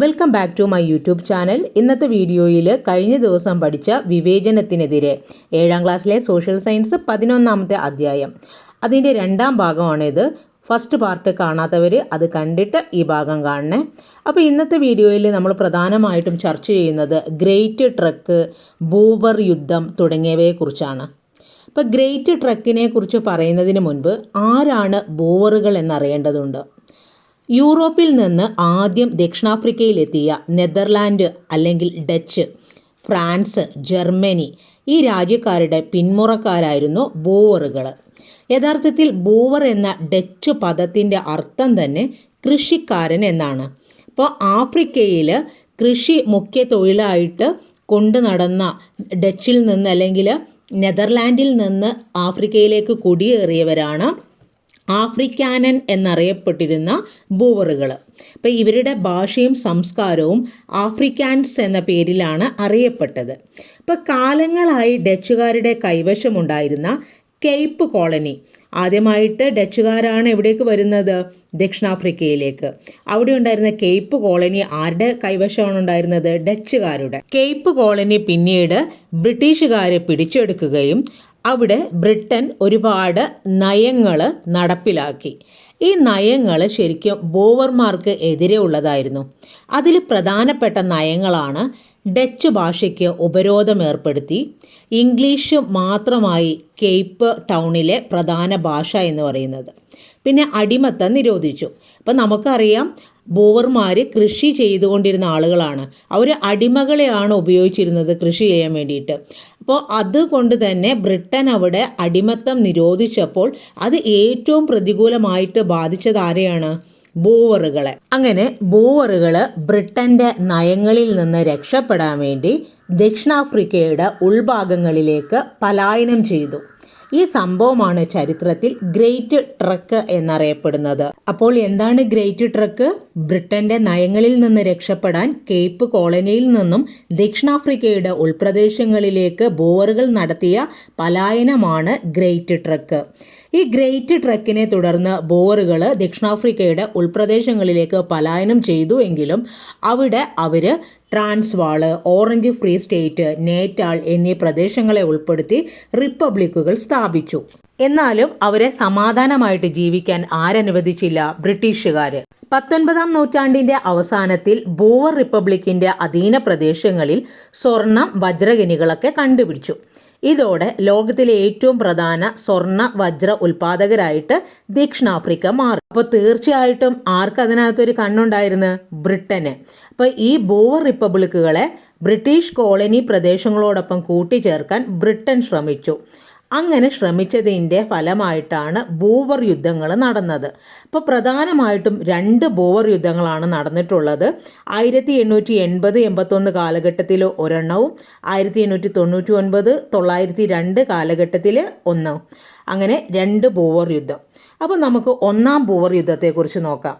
Welcome back to my YouTube channel ഇന്നത്തെ വീഡിയോയിൽ കഴിഞ്ഞ ദിവസം പഠിച്ച വിവേചനത്തിനെതിരെ ഏഴാം ക്ലാസ്സിലെ സോഷ്യൽ സയൻസ് പതിനൊന്നാമത്തെ അധ്യായം. അതിന്റെ രണ്ടാം ഭാഗമാണിത്. ഫസ്റ്റ് പാർട്ട് കാണാത്തവർ അത് കണ്ടിട്ട് ഈ ഭാഗം കാണണേ. അപ്പോൾ ഇന്നത്തെ വീഡിയോയിൽ നമ്മൾ പ്രധാനമായിട്ടും ചർച്ച ചെയ്യുന്നത് ഗ്രേറ്റ് ട്രക്ക് ബൂബർ യുദ്ധം തുടങ്ങിയവയെക്കുറിച്ചാണ് ഇപ്പോൾ ഗ്രേറ്റ് ട്രക്കിനെ കുറിച്ച് പറയുന്നതിന് മുൻപ് ആരാണ് ബോവറുകൾ എന്നറിയേണ്ടതുണ്ട്? യൂറോപ്പിൽ നിന്ന് ആദ്യം ദക്ഷിണാഫ്രിക്കയിലെത്തിയ നെതർലാൻഡ് അല്ലെങ്കിൽ ഡച്ച് ഫ്രാൻസ് ജർമ്മനി ഈ രാജ്യക്കാരുടെ പിന്മുറക്കാരായിരുന്നു ബോവറുകൾ യഥാർത്ഥത്തിൽ ബോവർ എന്ന ഡച്ച് പദത്തിന്റെ അർത്ഥം തന്നെ കൃഷിക്കാരൻ എന്നാണ്. അപ്പോൾ ആഫ്രിക്കയിൽ കൃഷി മുഖ്യ തൊഴിലായിട്ട് കൊണ്ടു നടന്ന ഡച്ചിൽ നിന്ന് അല്ലെങ്കിൽ നെതർലാൻഡിൽ നിന്ന് ആഫ്രിക്കയിലേക്ക് കുടിയേറിയവരാണ് ആഫ്രിക്കാനൻ എന്നറിയപ്പെട്ടിരുന്ന ബൂവറുകൾ അപ്പോൾ ഇവരുടെ ഭാഷയും സംസ്കാരവും ആഫ്രിക്കാൻസ് എന്ന പേരിലാണ് അറിയപ്പെട്ടത്. ഇപ്പോൾ കാലങ്ങളായി ഡച്ചുകാരുടെ കൈവശമുണ്ടായിരുന്ന കേപ്പ് കോളനി. ആദ്യമായിട്ട് ഡച്ചുകാരാണ് എവിടേക്ക് വരുന്നത്? ദക്ഷിണാഫ്രിക്കയിലേക്ക്. അവിടെ ഉണ്ടായിരുന്ന കേപ്പ് കോളനി ആരുടെ കൈവശമാണ് ഉണ്ടായിരുന്നത്? ഡച്ചുകാരുടെ. കേപ്പ് കോളനി പിന്നീട് ബ്രിട്ടീഷുകാർ പിടിച്ചെടുക്കുകയും അവിടെ ബ്രിട്ടൻ ഒരുപാട് നയങ്ങൾ നടപ്പിലാക്കി. ഈ നയങ്ങൾ ശരിക്കും ബോവർമാർക്ക് എതിരെ ഉള്ളതായിരുന്നു. അതിൽ പ്രധാനപ്പെട്ട നയങ്ങളാണ് ഡച്ച് ഭാഷയ്ക്ക് ഉപരോധം ഏർപ്പെടുത്തി. ഇംഗ്ലീഷ് മാത്രമായി കേപ്പ് ടൗണിലെ പ്രധാന ഭാഷ എന്ന് പറയുന്നത്. പിന്നെ അടിമത്തം നിരോധിച്ചു. അപ്പം നമുക്കറിയാം ബോവർമാർ കൃഷി ചെയ്തുകൊണ്ടിരുന്ന ആളുകളാണ്. അവർ അടിമകളെയാണ് ഉപയോഗിച്ചിരുന്നത് കൃഷി ചെയ്യാൻ വേണ്ടിയിട്ട്. അപ്പോൾ അതുകൊണ്ട് തന്നെ ബ്രിട്ടൻ അവിടെ അടിമത്തം നിരോധിച്ചപ്പോൾ അത് ഏറ്റവും പ്രതികൂലമായിട്ട് ബാധിച്ചത് ആരെയാണ്? ബോവറുകളെ. അങ്ങനെ ബോവറുകൾ ബ്രിട്ടന്റെ നയങ്ങളിൽ നിന്ന് രക്ഷപ്പെടാൻ വേണ്ടി ദക്ഷിണാഫ്രിക്കയുടെ ഉൾഭാഗങ്ങളിലേക്ക് പലായനം ചെയ്തു. ഈ സംഭവമാണ് ചരിത്രത്തിൽ ഗ്രേറ്റ് ട്രക്ക് എന്നറിയപ്പെടുന്നത്. അപ്പോൾ എന്താണ് ഗ്രേറ്റ് ട്രക്ക് ബ്രിട്ടന്റെ നയങ്ങളിൽ നിന്ന് രക്ഷപ്പെടാൻ കേപ്പ് കോളനിയിൽ നിന്നും ദക്ഷിണാഫ്രിക്കയുടെ ഉൾപ്രദേശങ്ങളിലേക്ക് ബോറുകൾ നടത്തിയ പലായനമാണ് ഗ്രേറ്റ് ട്രക്ക് ഈ ഗ്രേറ്റ് ട്രക്കിനെ തുടർന്ന് ബോറുകൾ ദക്ഷിണാഫ്രിക്കയുടെ ഉൾപ്രദേശങ്ങളിലേക്ക് പലായനം ചെയ്തു എങ്കിലും അവിടെ അവർ Transvaal Orange Free State Natal എന്നീ പ്രദേശങ്ങളെ ഉൾപ്പെടുത്തി റിപ്പബ്ലിക്കുകൾ സ്ഥാപിച്ചു. എന്നാലും അവരെ സമാധാനമായിട്ട് ജീവിക്കാൻ ആരനുവദിച്ചില്ല ബ്രിട്ടീഷുകാർ പത്തൊൻപതാം നൂറ്റാണ്ടിന്റെ അവസാനത്തിൽ ബോവർ റിപ്പബ്ലിക്കിന്റെ അധീന പ്രദേശങ്ങളിൽ സ്വർണം വജ്രഖനികളൊക്കെ കണ്ടുപിടിച്ചു. ഇതോടെ ലോകത്തിലെ ഏറ്റവും പ്രധാന സ്വർണ വജ്ര ഉൽപാദകരായിട്ട് ദക്ഷിണാഫ്രിക്ക മാറി. അപ്പോൾ തീർച്ചയായിട്ടും ആർക്ക് അതിനകത്തൊരു കണ്ണുണ്ടായിരുന്നു? ബ്രിട്ടന്. അപ്പോൾ ഈ ബോവർ റിപ്പബ്ലിക്കുകളെ ബ്രിട്ടീഷ് കോളനി പ്രദേശങ്ങളോടൊപ്പം കൂട്ടിച്ചേർക്കാൻ ബ്രിട്ടൻ ശ്രമിച്ചു. അങ്ങനെ ശ്രമിച്ചതിന്റെ ഫലമായിട്ടാണ് ബോവർ യുദ്ധങ്ങൾ നടന്നത്. അപ്പോൾ പ്രധാനമായിട്ടും രണ്ട് ബോവർ യുദ്ധങ്ങളാണ് നടന്നിട്ടുള്ളത്. ആയിരത്തി എണ്ണൂറ്റി എൺപത് എൺപത്തൊന്ന് കാലഘട്ടത്തിൽ ഒരെണ്ണവും ആയിരത്തി എണ്ണൂറ്റി തൊണ്ണൂറ്റി ഒൻപത് തൊള്ളായിരത്തി രണ്ട് കാലഘട്ടത്തിൽ ഒന്ന്. അങ്ങനെ രണ്ട് ബോവർ യുദ്ധം. അപ്പോൾ നമുക്ക് ഒന്നാം ബോവർ യുദ്ധത്തെക്കുറിച്ച് നോക്കാം.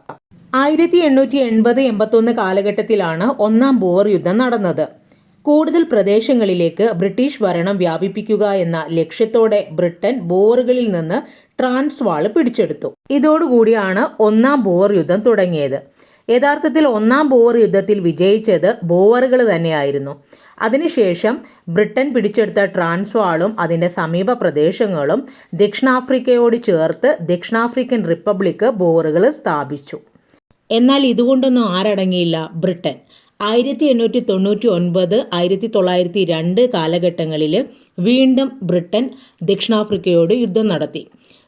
ആയിരത്തി എണ്ണൂറ്റി എൺപത് എൺപത്തൊന്ന് കാലഘട്ടത്തിലാണ് ഒന്നാം ബോവർ യുദ്ധം നടന്നത്. കൂടുതൽ പ്രദേശങ്ങളിലേക്ക് ബ്രിട്ടീഷ് ഭരണം വ്യാപിപ്പിക്കുക എന്ന ലക്ഷ്യത്തോടെ ബ്രിട്ടൻ ബോറുകളിൽ നിന്ന് ട്രാൻസ്വാൾ പിടിച്ചെടുത്തു. ഇതോടുകൂടിയാണ് ഒന്നാം ബോർ യുദ്ധം തുടങ്ങിയത്. യഥാർത്ഥത്തിൽ ഒന്നാം ബോർ യുദ്ധത്തിൽ വിജയിച്ചത് ബോവറുകൾ തന്നെയായിരുന്നു. അതിനുശേഷം ബ്രിട്ടൻ പിടിച്ചെടുത്ത ട്രാൻസ്വാളും അതിന്റെ സമീപ പ്രദേശങ്ങളും ദക്ഷിണാഫ്രിക്കയോട് ചേർത്ത് ദക്ഷിണാഫ്രിക്കൻ റിപ്പബ്ലിക് ബോറുകൾ സ്ഥാപിച്ചു. എന്നാൽ ഇതുകൊണ്ടൊന്നും ആരടങ്ങിയില്ല ബ്രിട്ടൻ. ആയിരത്തി എണ്ണൂറ്റി തൊണ്ണൂറ്റി ഒൻപത് ആയിരത്തി തൊള്ളായിരത്തി രണ്ട് കാലഘട്ടങ്ങളിൽ വീണ്ടും ബ്രിട്ടൻ ദക്ഷിണാഫ്രിക്കയോട് യുദ്ധം നടത്തി.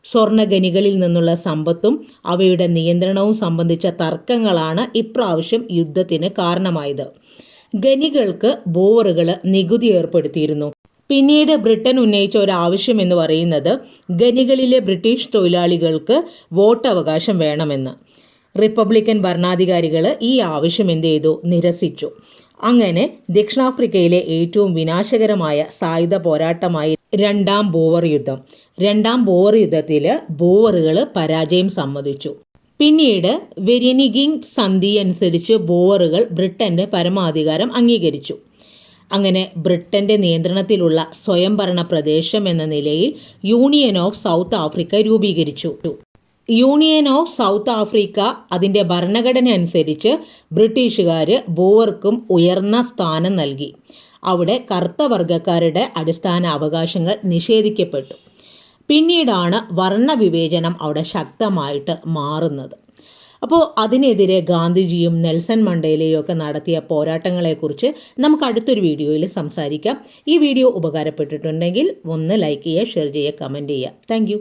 സ്വർണഖനികളിൽ നിന്നുള്ള സമ്പത്തും അവയുടെ നിയന്ത്രണവും സംബന്ധിച്ച തർക്കങ്ങളാണ് ഇപ്രാവശ്യം യുദ്ധത്തിന് കാരണമായത്. ഖനികൾക്ക് ബോവറുകൾ നികുതി ഏർപ്പെടുത്തിയിരുന്നു. പിന്നീട് ബ്രിട്ടൻ ഉന്നയിച്ച ഒരു ആവശ്യം എന്ന് പറയുന്നത് ഖനികളിലെ ബ്രിട്ടീഷ് തൊഴിലാളികൾക്ക് വോട്ടവകാശം വേണമെന്ന്. റിപ്പബ്ലിക്കൻ ഭരണാധികാരികൾ ഈ ആവശ്യം എന്ത് ചെയ്തു? നിരസിച്ചു. അങ്ങനെ ദക്ഷിണാഫ്രിക്കയിലെ ഏറ്റവും വിനാശകരമായ സായുധ പോരാട്ടമായി രണ്ടാം ബോവർ യുദ്ധം. രണ്ടാം ബോവർ യുദ്ധത്തിൽ ബോവറുകൾ പരാജയം സമ്മതിച്ചു. പിന്നീട് വെരിനിഗിങ് സന്ധി അനുസരിച്ച് ബോവറുകൾ ബ്രിട്ടന്റെ പരമാധികാരം അംഗീകരിച്ചു. അങ്ങനെ ബ്രിട്ടന്റെ നിയന്ത്രണത്തിലുള്ള സ്വയംഭരണ പ്രദേശം എന്ന നിലയിൽ യൂണിയൻ ഓഫ് സൗത്ത് ആഫ്രിക്ക രൂപീകരിച്ചു. യൂണിയൻ ഓഫ് സൗത്ത് ആഫ്രിക്ക അതിന്റെ ഭരണഘടന അനുസരിച്ച് ബ്രിട്ടീഷുകാർ ബോവർക്കും ഉയർന്ന സ്ഥാനം നൽകി. അവിടെ കറുത്ത വർഗക്കാരുടെ അടിസ്ഥാന അവകാശങ്ങൾ നിഷേധിക്കപ്പെട്ടു. പിന്നീടാണ് വർണവിവേചനം അവിടെ ശക്തമായിട്ട് മാറുന്നത്. അപ്പോൾ അതിനെതിരെ ഗാന്ധിജിയും നെൽസൺ മണ്ടേലയും ഒക്കെ നടത്തിയ പോരാട്ടങ്ങളെക്കുറിച്ച് നമുക്ക് അടുത്തൊരു വീഡിയോയിൽ സംസാരിക്കാം. ഈ വീഡിയോ ഉപകാരപ്പെട്ടിട്ടുണ്ടെങ്കിൽ ഒന്ന് ലൈക്ക് ചെയ്യുക ഷെയർ ചെയ്യുക കമന്റ് ചെയ്യുക. താങ്ക്